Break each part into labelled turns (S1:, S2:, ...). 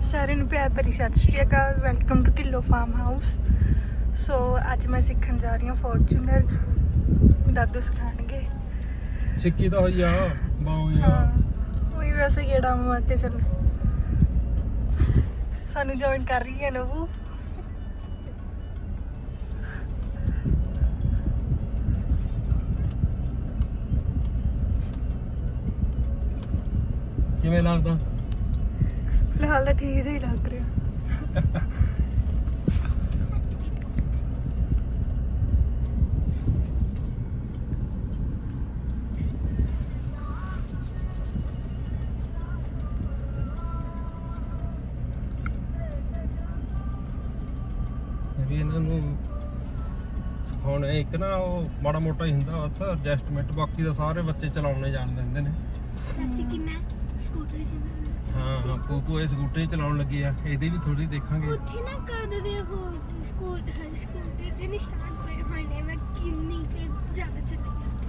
S1: ਸਾਰਿਆਂ ਨੂੰ ਪਿਆਰ ਭਰੀ ਸਤਿ ਸ਼੍ਰੀ ਅਕਾਲ welcome to Dhillon farm house so ਅੱਜ ਮੈਂ ਸਿੱਖਣ ਜਾ ਰਹੀ ਹਾਂ ਫੋਰਚੂਨਰ ਦਾਦੂ ਸਿਖਾਣਗੇ
S2: ਸਿੱਕੀ ਤਾਂ ਹੋਈ ਆ ਬਾਉ ਯਾਰ
S1: ਉਹੀ ਵੈਸੇ ਗੇੜਾ ਮਾਰ ਕੇ ਚੱਲ। ਸਾਨੂੰ ਜੁਆਇਨ ਕਰ ਰਹੀ ਹੈ ਨਵੂ।
S2: ਕਿਵੇਂ ਲੱਗਦਾ?
S1: ਫਿਲਹਾਲ ਤਾਂ ਠੀਕ ਜਿਹਾ ਹੀ ਲੱਗ ਰਿਹਾ।
S2: ਵੀ ਇਹਨਾਂ ਨੂੰ ਹੁਣ ਇੱਕ ਨਾ ਉਹ ਮਾੜਾ ਮੋਟਾ ਹੀ ਹੁੰਦਾ ਬਸ ਐਡਜਸਟਮੈਂਟ ਬਾਕੀ ਤਾਂ ਸਾਰੇ ਬੱਚੇ ਚਲਾਉਣੇ ਜਾਣ ਦਿੰਦੇ ਨੇ।
S3: ਜੈਸੇ ਕਿ ਮੈਂ ਸਕੂਟਰ ਚਲਾਉਣਾ
S2: ਹਾਂ ਹਾਂ ਪੂਪੂ ਇਹ ਸਕੂਟਰ ਹੀ ਚਲਾਉਣ ਲੱਗੀ ਆ ਇਹਦੀ ਵੀ ਥੋੜੀ ਦੇਖਾਂਗੇ।
S3: ਉੱਥੇ ਨਾ ਕਦ ਦੇ ਹੋ ਸਕੂਟਰ ਸਕੂਟਰ ਦੇ ਨਿਸ਼ਾਨ ਪਏ ਹੋਏ ਨੇ ਮੈਂ ਕਿੰਨੀ ਕਿ ਜ਼ਿਆਦਾ ਚੱਲੀ ਉੱਥੇ।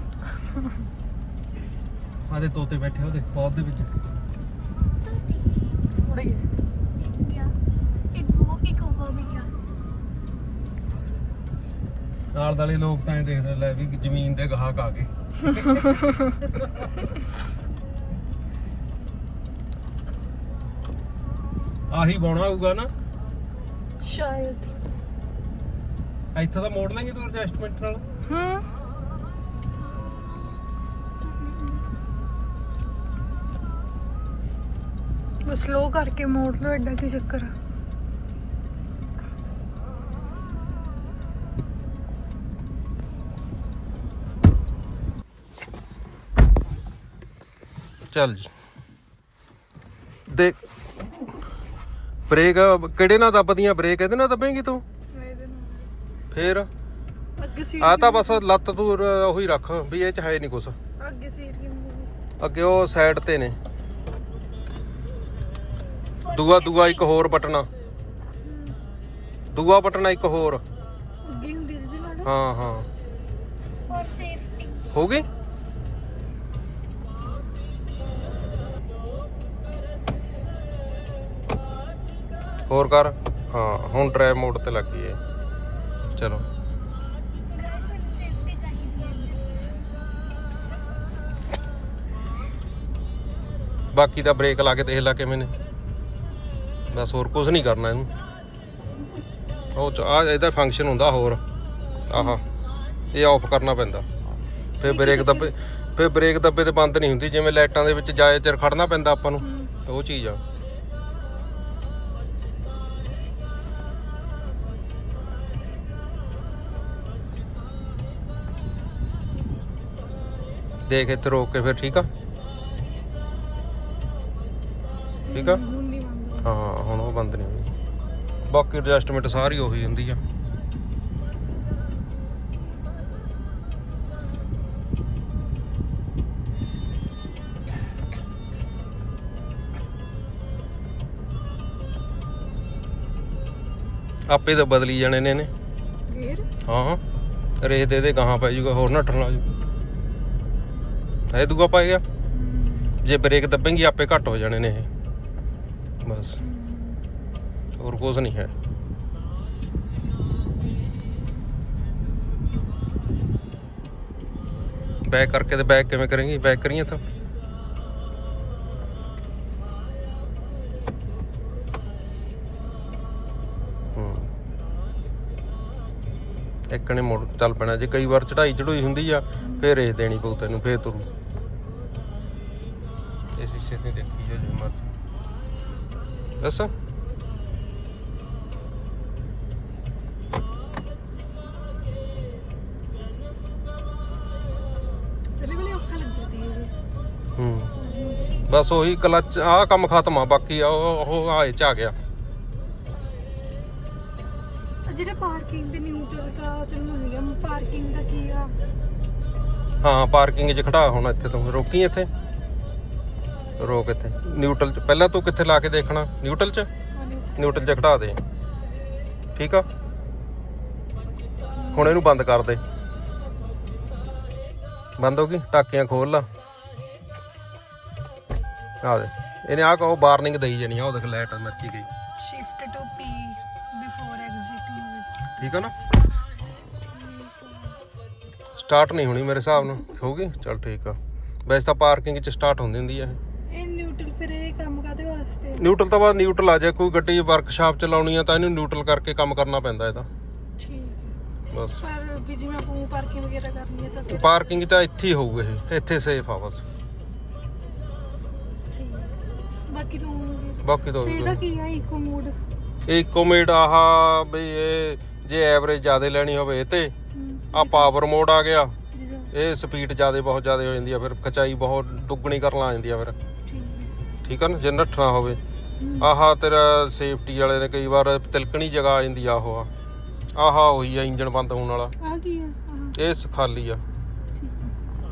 S2: ਆਦੇ ਤੋਤੇ ਬੈਠੇ ਉਹਦੇ ਪੌਦ ਦੇ ਵਿੱਚ।
S3: ਤਾਂ
S1: ਥੋੜਾ ਹੀ ਹੈ।
S3: ਦੇਖ ਗਿਆ। ਇੱਕ ਉਹ ਇੱਕ ਉਹ ਵੀ ਗਿਆ।
S2: ਨਾਲ ਵਾਲੇ ਲੋਕ ਤਾਂ ਇਹ ਦੇਖਦੇ ਲੈ ਵੀ ਜ਼ਮੀਨ ਦੇ ਗਾਹਕ ਆ ਗਏ। ਆਹੀ ਬੋਣਾ ਹੋਊਗਾ ਨਾ।
S1: ਸ਼ਾਇਦ।
S2: ਇੱਥੋਂ ਤਾਂ ਮੋੜ ਲਾਂਗੇ ਤੂੰ ਐਡਜਸਟਮੈਂਟ ਨਾਲ?
S1: ਹੂੰ। ਬਸ ਸਲੋ ਕਰਕੇ ਮੋੜ ਲਓ ਐਡਾ ਕੀ ਚੱਕਰ ਆ।
S2: ਚੱਲ ਜੀ ਦੇਖ ਬ੍ਰੇਕ ਕਿਹੜੇ ਨਾਲ ਦੱਬਦੀਆਂ ਬ੍ਰੇਕ ਇਹਦੇ ਨਾਲ ਦੱਬੇਂਗੀ ਤੂੰ? ਫੇਰ?
S1: ਅੱਗੇ ਸੀਟ
S2: ਆ ਤਾਂ ਬਸ ਲੱਤ ਤੂੰ ਰ- ਉਹੀ ਰੱਖ ਵੀ ਇਹ ਚ ਹੈ ਨਹੀਂ ਕੁਛ।
S1: ਅੱਗੇ ਸੀਟ ਕਿੰਨੀ
S2: ਅੱਗੇ ਉਹ ਸਾਈਡ ਤੇ ਨੇ। ਦੂਆ ਦੂਆ ਇੱਕ ਹੋਰ ਬਟਨਾ ਦੂਆ ਬਟਨਾ ਇੱਕ ਹੋਰ।
S1: ਅੱਗੇ ਹੁੰਦੀ ਜਿਹਦੇ ਨਾਲ?
S2: ਹਾਂ ਹਾਂ।
S3: ਫॉर ਸੇਫਟੀ
S2: ਹੋ ਗਈ? ਹੋਰ ਕਰ। ਹਾਂ, ਹੁਣ ਡਰਾਈਵ ਮੋਡ ਤੇ ਲੱਗੀ ਹੈ ਚਲੋ। ਬਾਕੀ ਦਾ ਬ੍ਰੇਕ ਲਾ ਕੇ ਦੇਖ ਲੈ ਕਿਵੇਂ ਨੇ। ਬਸ ਹੋਰ ਕੁਝ ਨਹੀਂ ਕਰਨਾ ਇਹਨੂੰ। ਉਹ ਚ ਆ ਇਹਦਾ ਫੰਕਸ਼ਨ ਹੁੰਦਾ ਹੋਰ। ਆਹਾ, ਇਹ ਆਫ ਕਰਨਾ ਪੈਂਦਾ। ਫਿਰ ਬ੍ਰੇਕ ਦੱਬੇ, ਫਿਰ ਬ੍ਰੇਕ ਦੱਬੇ ਤੇ ਬੰਦ ਨਹੀਂ ਹੁੰਦੀ। ਜਿਵੇਂ ਲਾਈਟਾਂ ਦੇ ਵਿੱਚ ਜਾਏ ਚਿਰ ਖੜਨਾ ਪੈਂਦਾ ਆਪਾਂ ਨੂੰ, ਤਾਂ ਉਹ ਚੀਜ਼ ਆ। ਦੇਖ ਇੱਥੇ ਰੋਕ ਕੇ ਫਿਰ ਠੀਕ ਆ? ਠੀਕ ਆ?
S1: ਹੁਣ ਨਹੀਂ ਮੰਨਦਾ
S2: ਹਾਂ ਹੁਣ ਉਹ ਬੰਦ ਨਹੀਂ ਹੋਈ ਬਾਕੀ ਐਡਜਸਟਮੈਂਟ ਸਾਰੀ ਉਹੀ ਹੁੰਦੀ ਆ। ਆਪੇ ਤਾਂ ਬਦਲੀ ਜਾਣੇ ਨੇ ਨੇ
S1: ਗੇਰ
S2: ਹਾਂ ਰੇਤ ਦੇ ਦੇ ਗਾਹਾਂ ਪੈ ਜਾਊਗਾ ਹੋਰ ਨੱਠਣ ਲੱਗ ਜੂ ਇਹ ਦੂਆ ਪਾਏ ਜੇ ਬ੍ਰੇਕ ਦੱਬੇਂਗੀ, ਆਪੇ ਘੱਟ ਹੋ ਜਾਣੇ ਨੇ ਇਹ। ਬਸ। ਹੋਰ ਕੁਝ ਨਹੀਂ ਹੈ। ਬੈਕ ਕਰਕੇ ਤੇ ਬੈਕ ਕਿਵੇਂ ਕਰਾਂਗੀ? ਬੈਕ ਕਰੀਏ ਤਾਂ ਇੱਕ ਨੇ ਮੁੜ ਚੱਲ ਪੈਣਾ। ਜੇ ਕਈ ਵਾਰ ਚੜਾਈ ਚੜੂਈ ਹੁੰਦੀ ਆ, ਫੇਰ ਇਹ ਦੇਣੀ ਪਊ ਤੈਨੂੰ, ਫੇਰ ਤੁਰੂ।
S1: ਔਖਾ ਲੱਗਦਾ ਸੀ ਇਹ।
S2: ਹੂੰ। ਬਸ ਉਹੀ ਕਲਚ ਆਹ ਕੰਮ ਖਤਮ ਆ ਬਾਕੀ ਆ ਉਹ ਆਏ ਚ ਆ ਗਿਆ।
S1: ਆ ਜਿਹੜੇ ਪਾਰਕਿੰਗ ਦੇ ਨਿਊਟਰਲ ਦਾ ਚਲੋ ਮੰਨ ਗਿਆ ਪਾਰਕਿੰਗ ਦਾ ਕੀ ਆ?
S2: ਹਾਂ ਪਾਰਕਿੰਗ 'ਚ ਖੜਾ ਹੁਣ ਇੱਥੇ ਤੂੰ ਰੋਕੀ ਇੱਥੇ? ਰੋਕ ਇੱਥੇ। ਨਿਊਟਰਲ 'ਚ। ਪਹਿਲਾਂ ਤੂੰ ਕਿੱਥੇ ਲਾ ਕੇ ਦੇਖਣਾ? ਨਿਊਟਰਲ 'ਚ?
S1: ਆ ਨਿਊਟਰਲ।
S2: ਨਿਊਟਰਲ 'ਚ ਖੜਾ ਦੇ। ਠੀਕ ਆ? ਹੁਣ ਇਹਨੂੰ ਬੰਦ ਕਰ ਦੇ। ਬੰਦ ਹੋ ਗਈ? ਟਾਕੀਆਂ ਖੋਲ ਲਾ। ਆ ਦੇ। ਇਹਨੇ ਆਹ ਕਹੋ ਵਾਰਨਿੰਗ ਦੇਈ ਜਾਣੀ ਆ। ਉਹ ਦੇਖ ਲਾਈਟ ਮੱਚੀ ਗਈ।
S1: Shift to P before exiting
S2: ਠੀਕ ਆ ਨਾ? ਸਟਾਰਟ ਨਹੀਂ ਹੋਣੀ ਮੇਰੇ ਹਿਸਾਬ ਨਾਲ। ਹੋਗੀ ਚਲ ਠੀਕ ਆ। ਵੈਸੇ ਤਾਂ ਪਾਰਕਿੰਗ 'ਚ ਸਟਾਰਟ ਹੁੰਦੀ ਹੁੰਦੀ ਆ ਇਹ।
S1: ਫਿਰ ਇਹ ਕੰਮ ਕਾਦੇ ਵਾਸਤੇ
S2: ਨਿਊਟਰਲ ਤੋਂ ਬਾਅਦ ਨਿਊਟਰਲ ਆ ਜਾਏ ਕੋਈ ਗੱਡੀ ਵਰਕਸ਼ਾਪ ਚ ਲਾਉਣੀ ਆ ਤਾਂ ਇਹਨੂੰ ਨਿਊਟਰਲ ਕਰਕੇ ਕੰਮ ਕਰਨਾ ਪੈਂਦਾ ਇਹਦਾ।
S1: ਠੀਕ ਹੈ।
S2: ਬਸ।
S1: ਪਰ ਵੀ ਜਿਵੇਂ ਆਪਾਂ ਪਾਰਕਿੰਗ ਵਗੈਰਾ ਕਰਨੀ ਹੈ ਤਾਂ ਫਿਰ
S2: ਪਾਰਕਿੰਗ ਤਾਂ ਇੱਥੇ ਹੀ ਹੋਊ ਇਹ ਇੱਥੇ ਸੇਫ ਆ ਬਸ।
S1: ਠੀਕ ਹੈ। ਬਾਕੀ ਤੂੰ
S2: ਬਾਕੀ ਤਾਂ
S1: ਤੇ ਇਹਦਾ ਕੀ ਆ ਇਕੋ ਮੋਡ?
S2: ਇਕੋਮੇਟ ਆਹ ਬਈ ਇਹ ਜੇ ਐਵਰੇਜ ਜ਼ਿਆਦਾ ਲੈਣੀ ਹੋਵੇ ਇਹ ਤੇ ਆ ਪਾਵਰ ਮੋਡ ਆ ਗਿਆ। ਇਹ ਸਪੀਡ ਜ਼ਿਆਦਾ ਬਹੁਤ ਜ਼ਿਆਦਾ ਹੋ ਜਾਂਦੀ ਆ ਫਿਰ ਖਚਾਈ ਬਹੁਤ ਦੁੱਗਣੀ ਕਰਨ ਲੱਗ ਜਾਂਦੀ ਆ ਫਿਰ।
S1: ਠੀਕ
S2: ਠੀਕ ਆ ਨਾ ਜੇ ਨੱਠਣਾ ਹੋਵੇ। ਆਹ ਤੇਰਾ ਸੇਫਟੀ ਵਾਲੇ ਨੇ ਕਈ ਵਾਰ ਤਿਲਕਣੀ ਜਗ੍ਹਾ ਆ ਜਾਂਦੀ ਆ ਉਹ ਆ। ਆਹ ਉਹੀ ਆ ਇੰਜਨ ਬੰਦ ਹੋਣ ਵਾਲਾ।
S1: ਆ ਕੀ ਆ? ਆਹ।
S2: ਇਹ ਖਾਲੀ ਆ।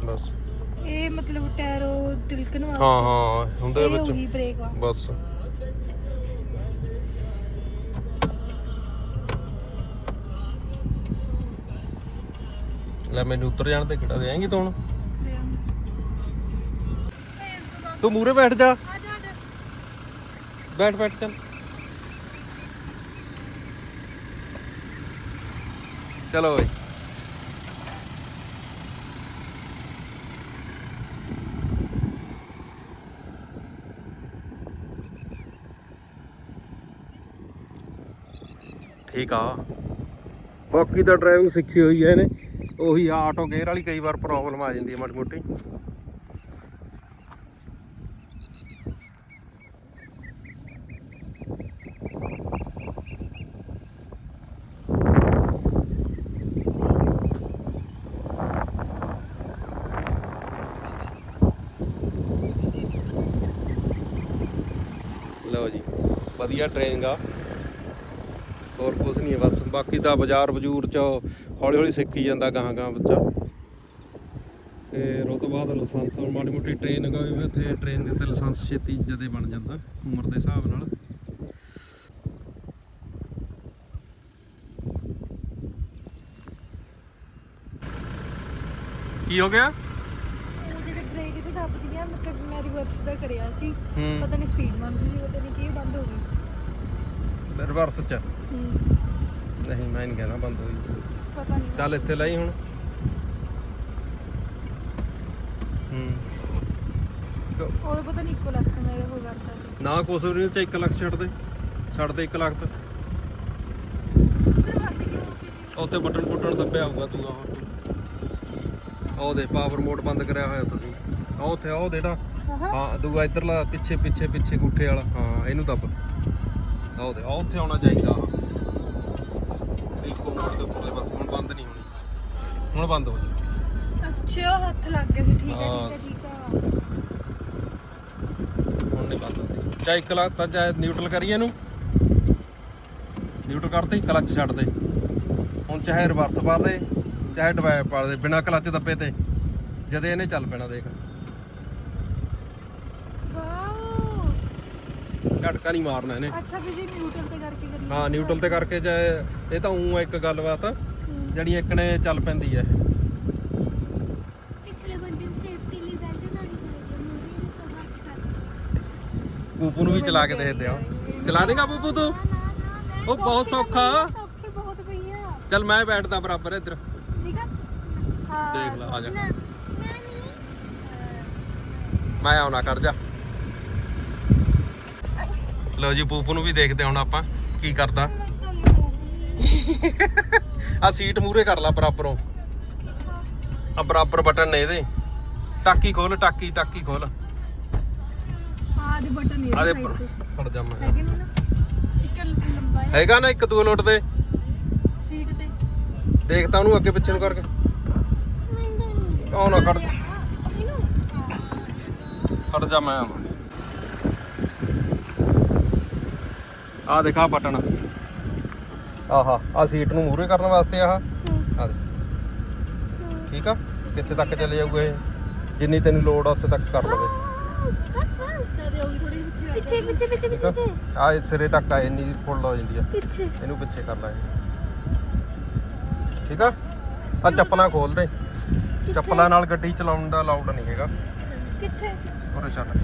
S2: ਬਸ।
S1: ਹੈ ਇਹ ਮਤਲਬ ਟਾਇਰ ਉਹ ਤਿਲਕਣ ਵਾਸਤੇ?
S2: ਹਾਂ ਹਾਂ ਹੁੰਦੇ
S1: ਇਹ
S2: ਵਿੱਚ।
S1: ਉਹੀ ਬ੍ਰੇਕ ਆ।
S2: ਬਸ। ਲੈ ਮੈਨੂੰ ਉੱਤਰ ਜਾਣ ਤੇ ਕਿਹੜਾ ਦੇਂਗੀ ਤੂੰ ਹੁਣ?
S1: ਤੇ
S2: ਮੂਰੇ ਬੈਠ ਜਾ। ਬੈਠ ਬੈਠ, ਚੱਲ। ਚਲੋ ਬਈ। ਠੀਕ ਆ। ਬਾਕੀ ਤਾਂ ਡਰਾਈਵਿੰਗ ਸਿੱਖੀ ਹੋਈ ਹੈ ਇਹਨੇ। ਉਹੀ ਆਟੋ ਗੇਅਰ ਵਾਲੀ ਕਈ ਵਾਰ ਪ੍ਰੋਬਲਮ ਆ ਜਾਂਦੀ ਹੈ ਮਾੜੀ ਮੋਟੀ ਲਓ ਜੀ ਵਧੀਆ ਟ੍ਰੇਨਿੰਗ ਆ ਹੋਰ ਕੁਝ ਨਹੀਂ ਬਸ। ਬਾਕੀ ਤਾਂ ਬਾਜ਼ਾਰ ਬਜੂਰ ਚ ਹੌਲੀ ਹੌਲੀ ਸਿੱਖੀ ਜਾਂਦਾ ਗਾਹਾਂ ਗਾਹਾਂ ਬੱਚਾ। ਤੇ ਉਹ ਤੋਂ ਬਾਅਦ ਲਾਇਸੈਂਸ ਮਾੜੀ ਮੋਟੀ ਟ੍ਰੇਨਿੰਗ ਹੋਈ ਵੀ ਉੱਥੇ ਟ੍ਰੇਨ ਦੇ ਉੱਤੇ ਲਾਇਸੈਂਸ ਛੇਤੀ ਜਦੇ ਬਣ ਜਾਂਦਾ ਉਮਰ ਦੇ ਹਿਸਾਬ ਨਾਲ। ਕੀ ਹੋ ਗਿਆ?
S1: ਉਹ ਜਿਹੜੇ ਬ੍ਰੇਕ ਤੇ ਦੱਬਦੀ ਆ ਮਤਲਬ ਮੈਂ ਰਿਵਰਸ ਦਾ ਕਰਿਆ ਸੀ। ਪਤਾ ਨਹੀਂ ਸਪੀਡ ਮੰਗਦੀ ਸੀ ਪਤਾ ਨਹੀਂ ਕੀ ਬੰਦ ਹੋ ਗਈ।
S2: ਰਿਵਰਸ ਚ।
S1: ਹੂੰ।
S2: ਨਹੀਂ ਮੈਂ ਨਹੀਂ ਕਹਿਣਾ ਬੰਦ ਹੋਈ।
S1: ਪਤਾ ਨਹੀਂ।
S2: ਚੱਲ ਇੱਥੇ ਲਈ ਹੁਣ। ਹੂੰ।
S1: ਉਹ ਪਤਾ ਨਹੀਂ ਇੱਕੋ ਲੱਖ ਮੈਂ ਉਹ ਕਰਤਾ
S2: ਨਾ ਕੁਛ ਵੀ ਨਹੀਂ ਤੇ 1 ਲੱਖ ਛੱਡ ਦੇ। ਛੱਡ ਦੇ 1 ਲੱਖ ਤੇ।
S1: ਕਿਉਂ ਹੋ ਸੀ
S2: ਉੱਥੇ ਬਟਨ ਬਟਨ ਦੱਬਿਆ ਹੋਊਗਾ ਤੂੰ ਉਹ ਉਹ ਦੇ ਪਾਵਰ ਮੋਡ ਬੰਦ ਕਰਿਆ ਹੋਇਆ ਤੁਸੀਂ। ਉਹ ਉੱਥੇ ਉਹ ਦੇੜਾ
S1: ਆਹਾ।
S2: ਹਾਂ ਦੂਆ ਇਧਰਲਾ ਪਿੱਛੇ ਪਿੱਛੇ ਪਿੱਛੇ ਗੁੱਠੇ ਵਾਲਾ। ਹਾਂ ਇਹਨੂੰ ਦੱਬ। ਦੇ ਉਹ ਉੱਥੇ ਆਉਣਾ ਚਾਹੀਦਾ ਆਹ। ਇੱਕੋ ਮੋਡ ਦੇ ਉੱਪਰਲੇ ਪਾਸੇ ਹੁਣ ਬੰਦ ਨਹੀਂ ਹੋਣੀ। ਹੁਣ ਬੰਦ ਹੋ ਜੀ
S1: ਅੱਛਾ ਉਹ ਹੱਥ ਲੱਗ ਗਿਆ ਸੀ ਠੀਕ ਹੈ
S2: ਹਾਂ।
S1: ਠੀਕ ਹੈ ਠੀਕ ਆ।
S2: ਹੁਣ ਨਹੀਂ ਬੰਦ ਹੁੰਦੀ। ਚਾਹੇ ਇੱਕ ਲੱਖ ਤਾਂ ਚਾਹੇ ਨਿਊਟਰਲ ਕਰੀਏ ਇਹਨੂੰ। ਨਿਊਟਰਲ ਕਰਤੇ ਕਲੱਚ ਛੱਡ ਦੇ। ਹੁਣ ਚਾਹੇ ਰਿਵਰਸ ਪਾਰ ਦੇ ਚਾਹੇ ਡਿਵਾਈਡ ਪਾਰ ਦੇ ਬਿਨਾ ਕਲੱਚ ਦੱਬੇ ਤੇ। ਜਦੇ ਇਹਨੇ ਚੱਲ ਪੈਣਾ ਦੇਖ। ਝਟਕਾ ਨਹੀਂ ਮਾਰਨਾ ਇਹਨੇ।
S1: ਅੱਛਾ ਵੀ ਜੀ ਨਿਊਟਰਲ ਤੇ ਕਰਕੇ ਕਰੀਏ।
S2: ਹਾਂ ਨਿਊਟਰਲ ਤੇ ਕਰਕੇ ਚਾਹੇ ਇਹ ਤਾਂ ਉਂ ਇੱਕ ਗੱਲਬਾਤ। ਜਿਹੜੀ ਇੱਕ ਨੇ ਚੱਲ ਪੈਂਦੀ ਹੈ ਇਹ।
S3: ਪਿਛਲੇ ਬੰਦੇ ਨੂੰ ਸੇਫਟੀ ਲਈ ਬੈਲਟ ਲਾਣੀ ਚਾਹੀਦੀ ਹੈ ਮੂਵੀ ਨੂੰ ਤਾਂ ਬਸ ਕਰ
S2: ਪੂਪੂ ਨੂੰ ਵੀ ਚਲਾ ਕੇ ਦੇਖਦੇ ਆ। ਚਲਾ ਦੇਗਾ ਪੂਪੂ ਤੂੰ? ਉਹ ਬਹੁਤ ਸੌਖਾ
S1: ਸੌਖੀ। ਬਹੁਤ ਪਈ ਆ।
S2: ਚੱਲ ਮੈਂ ਬੈਠਦਾ ਬਰਾਬਰ ਇੱਧਰ।
S1: ਠੀਕ ਆ? ਹਾਂ
S2: ਦੇਖ ਲੈ ਆ ਜਾ।
S3: ਨਾ ਨਾ ਨਹੀਂ।
S2: ਮੈਂ ਆਉਣਾ ਕਰ ਜਾ। ਲਓ ਜੀ ਪੂਪੂ ਨੂੰ ਵੀ ਦੇਖਦੇ ਹੁਣ ਆਪਾਂ ਕੀ ਕਰਦਾ। ਆ ਸੀਟ ਮੂਰੇ ਕਰ ਲਾ ਬਰਾਬਰੋਂ। ਆ ਬਰਾਬਰ ਬਟਨ ਨੇ ਇਹਦੇ। ਟਾਕੀ ਖੋਲ ਟਾਕੀ ਟਾਕੀ ਖੋਲ।
S1: ਆ ਦੇ ਬਟਨ ਇਹ
S2: ਆ ਦੇ
S1: side ਤੇ।
S2: ਫੜ ਜਾ ਮੈਂ।
S1: ਹੈਗੇ ਨਹੀਂ ਨਾ? ਇੱਕ ਲੰਬਾ ਹੈ
S2: ਹੈਗਾ ਨਾ ਇੱਕ ਦੋ ਲੋਟ ਦੇ।
S1: ਸੀਟ ਤੇ।
S2: ਦੇਖ ਤਾਂ ਉਹਨੂੰ ਅੱਗੇ ਪਿੱਛੇ ਨੂੰ ਕਰਕੇ। ਆਉ ਨਾ ਖੜ ਖੜ ਜਾ ਮੈਂ। ਆ ਦੇਖਾ ਬਟਨ। ਆਹਾ ਆ ਸੀਟ ਨੂੰ ਮੂਰੇ ਕਰਨ ਵਾਸਤੇ ਆਹ। ਆ ਦੇ ਠੀਕ ਆ? ਕਿੱਥੇ ਤੱਕ ਚੱਲੇ ਜਾਊਗਾ ਇਹ? ਜਿੰਨੀ ਤੈਨੂੰ ਲੋੜ ਆ ਉੱਥੇ ਤੱਕ ਕਰ ਲਵੇ।
S3: ਬਸ ਬਸ
S1: ਪਿੱਛੇ
S3: ਪਿੱਛੇ ਪਿੱਛੇ ਪਿੱਛੇ ਪਿੱਛੇ।
S2: ਆ ਇਹ ਸਿਰੇ ਤੱਕ ਆ ਇੰਨੀ ਫੁੱਲ ਹੋ ਜਾਂਦੀ ਆ।
S3: ਪਿੱਛੇ।
S2: ਇਹਨੂੰ ਪਿੱਛੇ ਕਰ ਲੈ। ਠੀਕ ਆ? ਆ ਚੱਪਲਾਂ ਖੋਲ ਦੇ। ਚੱਪਲਾਂ ਨਾਲ ਗੱਡੀ ਚਲਾਉਣ ਦਾ ਅਲਾਉਡ ਨਹੀਂ ਹੈਗਾ।
S3: ਕਿੱਥੇ?
S2: ਉਰੇ ਛੱਡ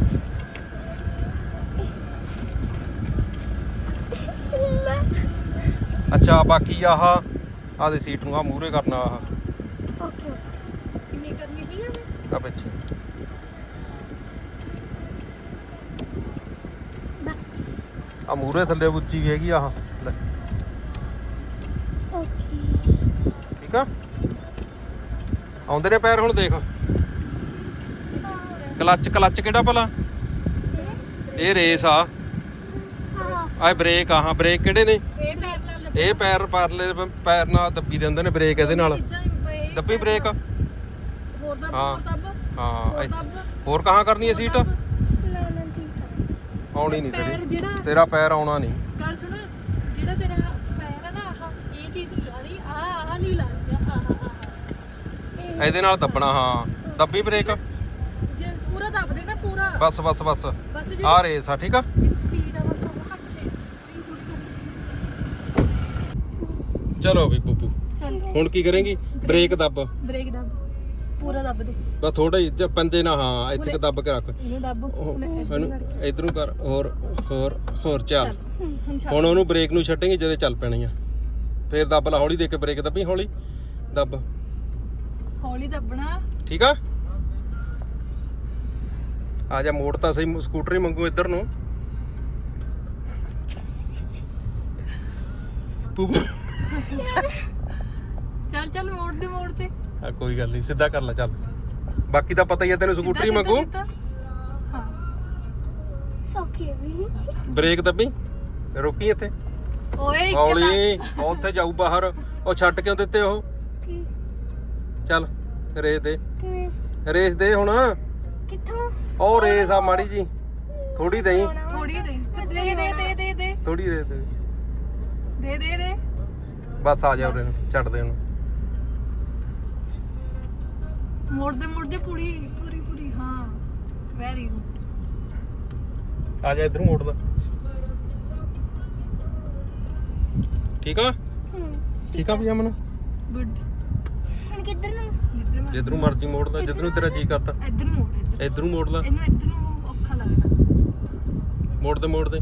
S2: ਅੱਛਾ ਬਾਕੀ ਆਹ ਆਹ ਦੇ ਸੀਟ ਨੂੰ ਆ ਮੂਰੇ ਕਰਨਾ ਆਹ।
S3: ਓਕੇ
S1: ਕਿੰਨੀ ਕਰਨੀ ਸੀ
S2: ਆ ਪਿੱਛੇ।
S3: ਬਸ।
S2: ਆ ਮੂਰੇ ਥੱਲੇ ਉੱਚੀ ਵੀ ਹੈਗੀ ਆਹ। ਲੈ,
S3: ਓਕੇ
S2: ਠੀਕ ਆ? ਆਉਂਦੇ ਨੇ ਪੈਰ ਹੁਣ ਦੇਖ। ਕਲੱਚ ਕਲੱਚ ਕਿਹੜਾ ਭਲਾ? ਇਹ ਰੇਸ ਆ।
S3: ਹਾਂ
S2: ਆ ਬ੍ਰੇਕ ਆ ਹਾਂ ਬ੍ਰੇਕ ਕਿਹੜੇ ਨੇ?
S1: ਇਹ ਪੈਰ ਨਾਲ
S2: ਇਹ ਪੈਰ ਪਰਲੇ ਪੈਰ ਨਾਲ ਦੱਬੀ ਦਿੰਦੇ ਨੇ ਬ੍ਰੇਕ ਇਹਦੇ ਨਾਲ।
S1: ਚੀਜ਼ਾਂ ਹੀ ਇਹ
S2: ਦੱਬੀ ਬ੍ਰੇਕ।
S1: ਹੋਰ ਦੱਬ
S2: ਹਾਂ।
S1: ਹੋਰ ਦੱਬ
S2: ਹਾਂ
S1: ਹੋਰ
S2: ਇੱਥੇ-
S1: ਦੱਬ।
S2: ਹੋਰ ਕਹਾਂ ਕਰਨੀ ਹੈ ਸੀਟ?
S3: ਨਾ ਨਾ ਠੀਕ ਆ।
S2: ਆਉਣੀ ਨਹੀਂ
S1: ਪੈਰ
S2: ਤੇਰੀ
S1: ਜਿਹੜਾ
S2: ਤੇਰਾ ਪੈਰ ਆਉਣਾ ਨਹੀਂ।
S1: ਗੱਲ ਸੁਣ ਜਿਹੜਾ ਤੇਰਾ ਪੈਰ ਆ ਨਾ ਆਹ ਇਹ ਚੀਜ਼ ਲਾਣੀ ਆ ਆ ਨਹੀਂ ਲਾਣੀ ਆ ਆਹ ਆਹ
S2: ਇਹਦੇ ਨਾਲ ਦੱਬਣਾ ਹਾਂ। ਦੱਬੀ ਬ੍ਰੇਕ।
S1: ਜੇ ਪੂਰਾ ਦੱਬ ਦੇ ਨਾ ਪੂਰਾ।
S2: ਬਸ ਬਸ ਬਸ। ਆ ਰੇਸ ਆ ਠੀਕ ਆ
S1: ਬਸ ਉਹ ਘੱਟ ਦੇ ਨਹੀਂ ਥੋੜੀ
S2: ਚਲੋ ਵੀ ਪੁੱਪੂ।
S1: ਚੱਲ।
S2: ਹੁਣ ਕੀ ਕਰੇਂਗੀ? ਬ੍ਰੇਕ ਦੱਬ।
S1: ਬ੍ਰੇਕ ਦੱਬ। ਪੂਰਾ ਦੱਬ ਦੇ।
S2: ਬਸ ਥੋੜਾ ਹੀ ਜੇ ਪੰਦੇ ਨਾ ਹਾਂ ਇੱਥੇ ਕੁ ਦੱਬ ਕੇ ਰੱਖ।
S1: ਇਹਨੂੰ ਦੱਬ।
S2: ਇਹਨੂੰ। ਇਧਰੋਂ ਕਰ ਹੋਰ ਹੋਰ ਹੋਰ ਚੱਲ।
S1: ਚੱਲ ਹੁਣ ਛੱਡ
S2: ਹੁਣ ਉਹਨੂੰ ਬ੍ਰੇਕ ਨੂੰ ਛੱਡੇਂਗੇ ਜਦੋਂ ਚੱਲ ਪੈਣੀ ਆ। ਫੇਰ ਦੱਬ ਲਾ ਹੌਲੀ ਦੇ ਕੇ ਬ੍ਰੇਕ ਦੱਬੀ ਹੌਲੀ। ਦੱਬ।
S1: ਹੌਲੀ ਦੱਬਣਾ।
S2: ਠੀਕ ਆ? ਆ ਜਾ ਮੋੜ ਤਾਂ ਸਹੀ ਸਕੂਟਰ ਹੀ ਮੰਗੂ ਇੱਧਰ ਨੂੰ। ਪੂਪੂ
S1: ਚੱਲ ਚੱਲ ਮੋੜ ਦੇ ਮੋੜ ਤੇ।
S2: ਆ ਕੋਈ ਗੱਲ ਨਹੀਂ ਸਿੱਧਾ ਕਰ ਲੈ ਚੱਲ। ਬਾਕੀ ਤਾਂ ਪਤਾ ਹੀ ਆ ਤੈਨੂੰ ਸਕੂਟਰ
S1: ਸਿੱਧਾ,
S2: ਮੰਗੂ।
S1: ਸਿੱਧਾ, ਸਿੱਧਾ। ਹਾਂ।
S3: ਸੌਖੀ ਵੀ।
S2: ਬ੍ਰੇਕ ਦੱਬੀ? ਰੋਕੀ ਇੱਥੇ?
S1: ਓਏ ਇੱਕ
S2: ਹੌਲੀ ਉਹ ਉੱਥੇ ਜਾਊ ਬਾਹਰ। ਉਹ ਛੱਡ ਕਿਉਂ ਦਿੱਤੇ ਉਹ?
S3: ਕੀ?
S2: ਚੱਲ ਰੇਸ ਦੇ।
S3: ਕਿਵੇਂ?
S2: ਰੇਸ ਦੇ ਹੁਣ।
S3: ਕਿੱਥੋਂ?
S2: ਉਹ ਰੇਸ ਆ ਮਾੜੀ ਜੀ। ਥੋੜੀ ਦੇਈ।
S1: ਥੋੜੀ ਦੇ ਦੇ ਦੇ ਦੇ ਦੇ।
S2: ਥੋੜੀ ਰੇਸ ਦੇ।
S1: ਦੇ ਦੇ ਦੇ।
S2: ਬਸ ਆ ਜਾ ਉਰੇ ਨੂੰ ਛੱਡ ਦੇ ਹੁਣ
S1: ਮੋੜ ਦੇ ਮੋੜ ਦੇ ਪੂਰੀ ਪੂਰੀ ਪੂਰੀ ਹਾਂ ਵੈਰੀ ਗੁੱਡ
S2: ਆ ਜਾ ਇਧਰੋਂ ਮੋੜਦਾ। ਠੀਕ ਆ? ਠੀਕ ਆ ਵੀ ਅਮਨ
S1: ਗੁੱਡ
S3: ਹੁਣ ਕਿੱਧਰ ਨੂੰ?
S1: ਜਿੱਦੇ ਮੈਂ
S2: ਜਿੱਧਰੋਂ ਮਰਜ਼ੀ ਮੋੜਦਾ ਜਿੱਧਰੋਂ ਤੇਰਾ ਜੀ ਕਰਦਾ।
S1: ਇੱਧਰ ਨੂੰ ਮੋੜ ਇੱਧਰ
S2: ਇਧਰੋਂ ਮੋੜ ਲਾ
S1: ਇਹਨੂੰ ਇੱਧਰ ਨੂੰ ਔਖਾ ਲੱਗਦਾ।
S2: ਮੋੜ ਦੇ ਮੋੜ ਦੇ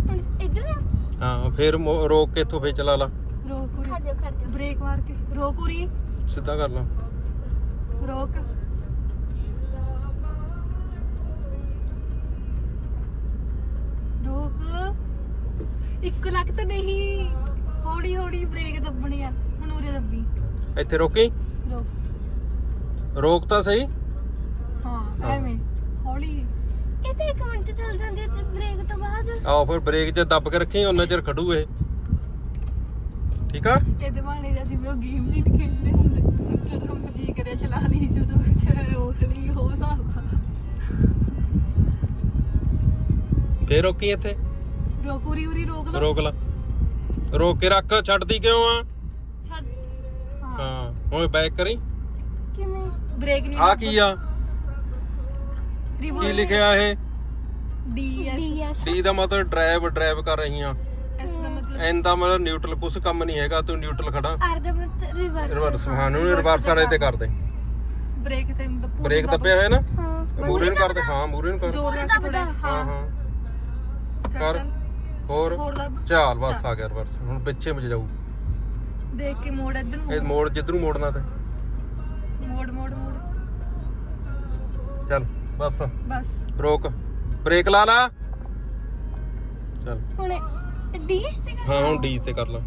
S3: ਹੁਣ ਇੱਧਰ ਨੂੰ
S2: ਹਾਂ ਫੇਰ ਮੋ- ਰੋਕ ਕੇ ਇੱਥੋਂ ਫੇਰ ਚਲਾ ਲਾ।
S1: ਰੋਕ ਉਰੀ
S3: ਖੜ ਜਾ ਖੜ ਜਾ
S1: ਬ੍ਰੇਕ ਮਾਰ ਕੇ। ਰੋਕ ਉਰੀ
S2: ਸਿੱਧਾ ਕਰ ਲਾ।
S1: ਰੋਕ। ਰੋਕ। ਇੱਕ ਲੱਖ ਤਾਂ ਨਹੀਂ। ਹੌਲੀ ਹੌਲੀ ਬ੍ਰੇਕ ਦੱਬਣੀ ਆ। ਹੁਣ ਉਰੇ ਦੱਬੀ।
S2: ਇੱਥੇ ਰੋਕੀ?
S1: ਰੋਕ।
S2: ਰੋਕ ਤਾਂ ਸਹੀ।
S1: ਹਾਂ। ਐਵੇਂ। ਹੌਲੀ।
S3: ਇਹ ਤਾਂ ਇੱਕ ਮਿੰਟ ਚੱਲ ਜਾਂਦੀ ਹੈ ਬ੍ਰੇਕ ਤੋਂ ਬਾਅਦ।
S2: ਆਓ ਫਿਰ ਬ੍ਰੇਕ 'ਚ ਦੱਬ ਕੇ ਰੱਖੀ ਉਹਨਾਂ ਚਿਰ ਖੜੂ ਇਹ। ਠੀਕ ਆ?
S1: ਇਹਦੇ ਬਾਣੇ ਦਾ ਜਿਵੇਂ ਉਹ ਗੇਮ ਜੀ ਨੀ ਖੇਡਦੇ ਹੁੰਦੇ ਜਦੋਂ ਜੀ ਕਰਿਆ ਚਲਾ ਲਈ ਜਦੋਂ ਰੋਕ ਲਈ ਹੋ ਹਿਸਾਬ।
S2: ਫੇਰ ਰੋਕੀ ਇੱਥੇ?
S1: ਰੋਕ ਉਰੀ ਉਰੀ ਰੋਕ ਲਓ
S2: ਰੋਕ ਲਾ। ਰੋਕ ਕੇ ਰੱਖ ਛੱਡਦੀ ਕਿਉਂ ਆ?
S1: ਛੱਡ ਹਾਂ।
S2: ਹਾਂ ਹੁਣ ਬੈਕ ਕਰੀ।
S3: ਕਿਵੇਂ?
S1: ਬ੍ਰੇਕ ਨਹੀਂ
S2: ਆ ਕੀ ਆ? ਕੀ ਲਿਖਿਆ ਇਹ?
S1: ਡੀ ਐਸ
S2: ਡੀ ਦਾ ਮਤਲਬ ਡਰਾਈਵ ਡਰਾਈਵ ਕਰ ਰਹੀ ਆ
S1: ਐਸ ਦਾ ਮਤਲਬ
S2: ਐਨ ਦਾ ਮਤਲਬ ਨਿਊਟਰਲ ਕੁਛ ਕੰਮ ਨਹੀਂ ਹੈਗਾ ਤੂੰ ਨਿਊਟਰਲ ਖੜਾ।
S3: ਆਰ ਦਾ ਮਤਲਬ ਰਿਵਰਸ
S2: ਰਿਵਰਸ ਹਾਂ ਨੂੰ ਰਿਵਰਸ ਵਾਲੇ ਤੇ ਕਰ ਦੇ।
S1: ਬ੍ਰੇਕ ਤੇ ਮਤਲਬ ਪੂਰੀ
S2: ਬ੍ਰੇਕ
S1: ਦੱਬ-
S2: ਦੱਬਿਆ ਹੋਇਆ ਨਾ?
S3: ਹਾਂ
S2: ਮੂਰੇ ਨੂੰ ਕਰ ਦੇ ਹਾਂ ਮੂਰੇ ਨੂੰ ਕਰ
S1: ਜ਼ੋਰ ਨਾਲ ਥੋੜਾ
S2: ਹਾਂ।
S1: ਹਾਂ
S2: ਕਰ। ਹੋਰ? ਚਾਲ ਬਸ ਆ ਗਿਆ ਰਿਵਰਸ ਹੁਣ ਪਿੱਛੇ ਮੁਝ ਜਾਊ।
S1: ਦੇਖ ਕੇ ਮੋੜ ਇੱਧਰ
S2: ਇਹ
S1: ਨੂੰ
S2: ਮੋੜ ਜਿੱਧਰ ਨੂੰ ਮੋੜਨਾ ਤੇ।
S1: ਮੋੜ ਮੋੜ ਮੋੜ।
S2: ਚੱਲ ਬਸ।
S1: ਬਸ।
S2: ਰੋਕ। ਬ੍ਰੇਕ ਲਾ ਲਾ। ਚੱਲ।
S3: ਹੁਣ ਡੀਐਸ ਤੇ ਕਰ
S2: ਹਾਂ ਹੁਣ ਡੀ ਤੇ ਕਰ ਲਾ।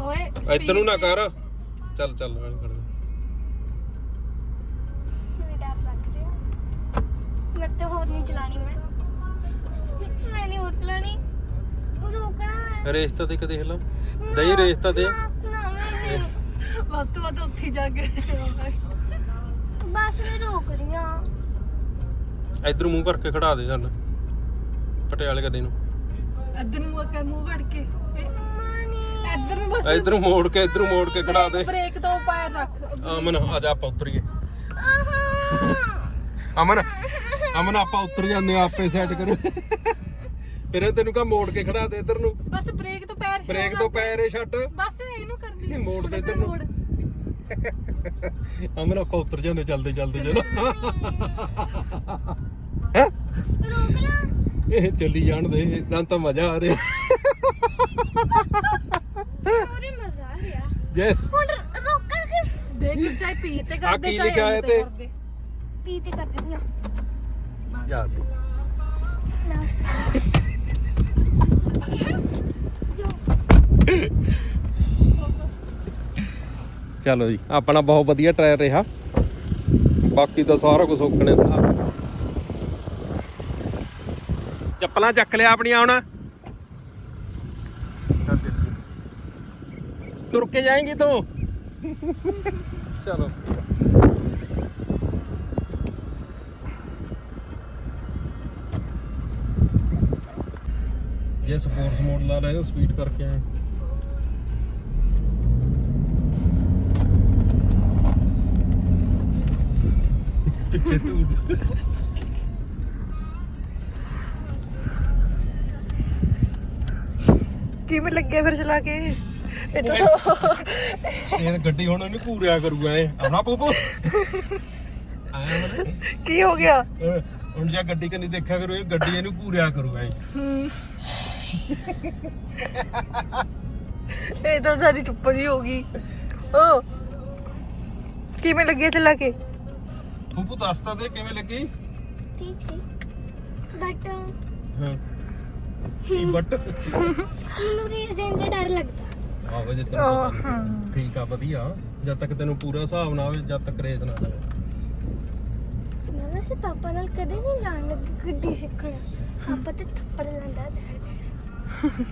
S1: ਓਏ
S2: ਇੱਧਰ ਨੂੰ ਨਾ ਕਰ। ਚੱਲ ਚੱਲ
S3: ਲੱਗ ਰਿਹਾ। ਮੈਂ ਤਾਂ ਹੋਰ ਨਹੀਂ ਚਲਾਣੀ ਮੈਂ। ਮੈਂ ਨਹੀਂ ਹੋਰ ਚਲਾਣੀ ਉਹ ਰੋਕਣਾ ਮੈਂ।
S2: ਰੇਸ ਤਾਂ ਦੇ ਕੇ ਦੇਖ ਲਾ। ਦਈ ਰੇਸ ਤਾਂ ਦੇ।
S3: ਨਾ ਨਾ ਮੈਂ ਨਹੀਂ।
S1: ਵੱਧ ਤੋਂ ਵੱਧ ਉੱਥੇ ਹੀ ਜਾ ਕੇ।
S3: ਬਸ ਮੈਂ ਰੋਕ ਰਹੀ ਹਾਂ।
S2: ਇੱਧਰ ਮੂੰਹ ਭਰ ਕੇ ਖੜਾ ਦੇ ਸਾਨੂੰ ਪਟਿਆਲੇ ਗੱਡੀ ਨੂੰ।
S1: ਇੱਧਰ ਨੂੰ ਕਰ ਮੂੰਹ ਘੜ ਕੇ। ਇਹ, ਇੱਧਰ ਨੂੰ ਬਸ।
S2: ਇੱਧਰ ਮੋੜ ਕੇ ਇੱਧਰ ਮੋੜ ਕੇ ਖੜਾ ਦੇ।
S1: ਬ੍ਰੇਕ ਤੋਂ ਪੈਰ ਰੱਖ।
S2: ਅਮਨ ਆ ਜਾ ਆਪਾਂ ਉਤਰੀਏ।
S3: ਆਹਾ।
S2: ਅਮਨ ਅਮਨ ਆਪਾਂ ਉਤਰ ਜਾਂਦੇ ਆ ਆਪੇ ਸੈੱਟ ਕਰੋ ਫਿਰ ਇਹ ਤੈਨੂੰ ਕਹਾ ਮੋੜ ਕੇ ਖੜਾ ਦੇ ਇੱਧਰ ਨੂੰ।
S1: ਬਸ ਬ੍ਰੇਕ ਤੋਂ ਪੈਰ ਛੱਡ।
S2: ਬ੍ਰੇਕ ਤੋਂ ਪੈਰੇ ਛੱਡ।
S1: ਬਸ ਇਹਨੂੰ ਕਰਦੀ
S2: ਇਹ ਮੋੜ ਦੇ ਇੱਧਰ ਨੂੰ। ਅਮਨ ਆਪਾਂ ਉਤਰ ਜਾਂਦੇ ਚੱਲਦੇ ਚੱਲਦੇ ਚਲੋ। ਹੈ
S3: ਰੋਕ ਲਾ
S2: ਇਹ ਚੱਲੀ ਜਾਣ ਦੇ ਤਾਂ ਤਾਂ ਮਜ਼ਾ ਆ ਰਿਹਾ।
S3: ਪੂਰੀ ਮਜ਼ਾ ਆ ਰਿਹਾ।
S2: ਯੈਸ
S3: ਹੁਣ ਰੋਕਾਂ ਕਿ
S1: ਦੇਖ ਚਾਹੇ ਪੀ ਤੇ
S2: ਆ ਕੀ ਲਿਖਿਆ ਹੈ ਤੇ?
S3: ਪੀ ਤੇ ਕਰ ਦਿੰਦੀ ਆ।
S2: ਯਾਰ। ਚਲੋ ਜੀ ਆਪਣਾ ਬਹੁਤ ਵਧੀਆ ਟਰਾਇਲ ਰਿਹਾ। ਬਾਕੀ ਤਾਂ ਸਾਰਾ ਕੁਝ ਸੁੱਕਣੇ ਦਾ ਚੱਪਲਾਂ ਚੱਕ ਲਿਆ ਆਪਣੀਆਂ ਹੁਣ। ਤੁਰ ਕੇ ਜਾਏਂਗੀ ਤੂੰ। ਚਲੋ। ਜੇ ਸਪੋਰਟਸ ਮੋਡ ਲਾ ਰਹੇ ਹੋ ਸਪੀਡ ਕਰਕੇ ਆਏ।
S1: ਕਿਵੇਂ ਲੱਗਿਆ ਫਿਰ ਚਲਾ ਕੇ? ਇਹ ਤਾਂ
S2: ਇਹ ਗੱਡੀ ਹੁਣ ਇਹਨੂੰ ਪੂਰਿਆ ਕਰੂਗਾ ਇਹ। ਆਪਣਾ ਪੂਪੂ। ਆਇਆ
S1: ਕੀ ਹੋ ਗਿਆ?
S2: ਹੁਣ ਜੇ ਗੱਡੀ ਕੰਨੀ ਦੇਖਿਆ ਕਰੋ ਇਹ ਗੱਡੀ ਇਹਨੂੰ ਪੂਰਿਆ ਕਰੂਗਾ ਇਹ।
S1: ਇਹ ਤਾਂ ਸਾਰੀ ਚੁੱਪ ਜੀ ਹੋ ਗਈ। ਓ। ਕਿਵੇਂ ਲੱਗਿਆ ਚਲਾ ਕੇ?
S2: ਪੂਪੂ ਦੱਸ ਤਾਂ ਦੇ ਕਿਵੇਂ ਲੱਗੀ?
S3: ਠੀਕ ਸੀ। ਬਟ
S2: ਹਾਂ। ਕੀ ਬਟ?
S3: ਮੈਨੂੰ ਰੇਸ ਦੇਣ ਤੇ ਡਰ ਲੱਗਦਾ।
S2: ਆਹੋ ਜੇ
S1: ਓ
S2: ਤੈਨੂੰ ਪਤਾ
S1: ਹਾਂ।
S2: ਨਹੀਂ। ਠੀਕ ਆ ਵਧੀਆ। ਜਦ ਤੱਕ ਤੈਨੂੰ ਪੂਰਾ ਹਿਸਾਬ ਨਾ ਆਵੇ ਜਦ ਤੱਕ ਰੇਸ ਨਾ ਲਵੇ
S3: ਮੈਂ ਵੈਸੇ ਪਾਪਾ ਨਾਲ ਕਦੇ ਨਹੀਂ ਜਾਣ ਲੱਗੀ ਗੱਡੀ ਸਿੱਖਣ। ਆਪਾਂ ਤੇ ਥੱਪੜ ਲੈਂਦਾ ਡਰ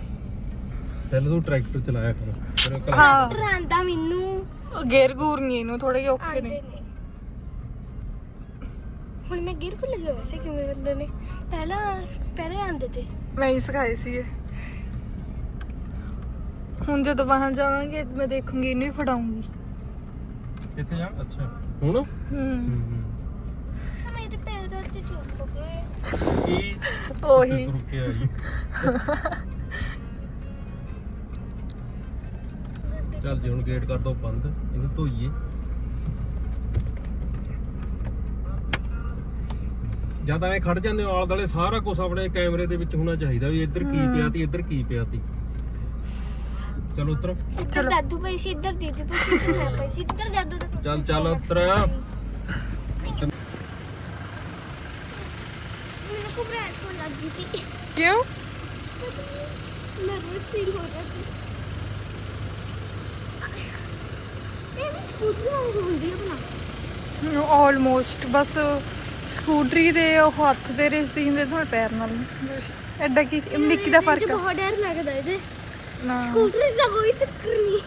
S2: ਪਹਿਲਾਂ ਤੂੰ ਟਰੈਕਟਰ ਚਲਾਇਆ ਕਰ ਤੇਰੇ ਕੋਲ
S1: ਹਾਂ।
S3: ਡਰਾਂਦਾ ਮੈਨੂੰ।
S1: ਉਹ ਗੇਰ ਗੂਰ ਨਹੀਂ ਇਹਨੂੰ ਥੋੜੇ ਜਿਹੇ ਔਖੇ
S3: ਆਂਦੇ
S1: ਨੇ
S3: ਨੇ। ਹੁਣ ਮੈਂ ਗਿਰ ਭੁੱਲ ਗਿਆ ਵੈਸੇ ਕਿਵੇਂ ਬੰਦੇ ਨੇ। ਪਹਿਲਾਂ ਪਹਿਲੇ ਆਂਦੇ ਤੇ।
S1: ਮੈਂ ਹੀ ਸਿਖਾਏ ਸੀ ਇਹ ਹੁਣ ਜਦੋਂ ਬਾਹਰ ਜਾਵਾਂਗੇ ਮੈਂ ਦੇਖੂੰਗੀ ਇਹਨੂੰ ਹੀ ਫੜਾਉਂਗੀ।
S2: ਕਿੱਥੇ ਜਾ ਅੱਛਾ। ਹੁਣ?
S1: ਹੂੰ।
S3: ਮੇਰੇ ਪੈਰਾਂ ਤੇ ਚੁੱਪ ਗਏ
S2: ਕੀ?
S1: ਉਹੀ।
S2: ਤੁਰ ਕੇ ਆਈ? ਚੱਲ ਜੀ ਹੁਣ ਗੇਟ ਕਰ ਦੋ ਬੰਦ। ਇਹਨੂੰ ਧੋਈਏ। ਜਦ ਐ ਖੜ ਜਾਂਦੇ ਹੋ ਆਲੇ ਸਾਰਾ ਕੁਝ ਆਪਣੇ ਕੈਮਰੇ ਦੇ ਵਿੱਚ ਹੋਣਾ ਚਾਹੀਦਾ ਵੀ ਇੱਧਰ ਕੀ ਪਿਆ ਤੀ ਇੱਧਰ ਕੀ ਪਿਆ ਤੀ। ਚਲ ਉਤਰ।
S3: ਇੱਧਰ
S1: ਚਲੋ।
S3: ਦਾਦੂ ਪਈ ਸੀ ਇੱਧਰ ਦੀਦੀ ਪਈ ਸੀ ਇੱਧਰ ਮੈਂ ਪਈ ਸੀ ਇੱਧਰ ਦਾਦੂ ਦਾ
S2: ਚੱਲ ਚੱਲ ਉਤਰ।
S3: ਮੈਨੂੰ ਘਬਰਾਹਟ ਹੋਣ ਲੱਗ ਗਈ ਸੀ।
S1: ਕਿਉਂ?
S3: ਨਰਵਸ ਫੀਲ ਹੋ ਰਿਹਾ ਸੀ। ਇਹ ਵੀ ਸਕੂਟਰ ਵਾਂਗ ਹੁੰਦੀ ਹੈ ਬਣਾ
S1: ਆਲਮੋਸਟ ਬਸ ਸਕੂਟਰੀ ਦੇ ਉਹ ਹੱਥ ਦੇ ਰਿਸ਼ਤੇ ਹੁੰਦੇ ਤੁਹਾਨੂੰ ਪੈਰ ਨਾਲ। ਐਡਾ ਕੀ ਨਿੱਕੀ ਦਾ ਫ਼ਰਕ ਆ।
S3: ਬਹੁਤ ਡਰ ਲੱਗਦਾ ਇਹਦੇ।
S1: ਨਾ।
S3: ਸਕੂਟਰ ਦਾ ਕੋਈ ਚੱਕਰ ਨਹੀਂ।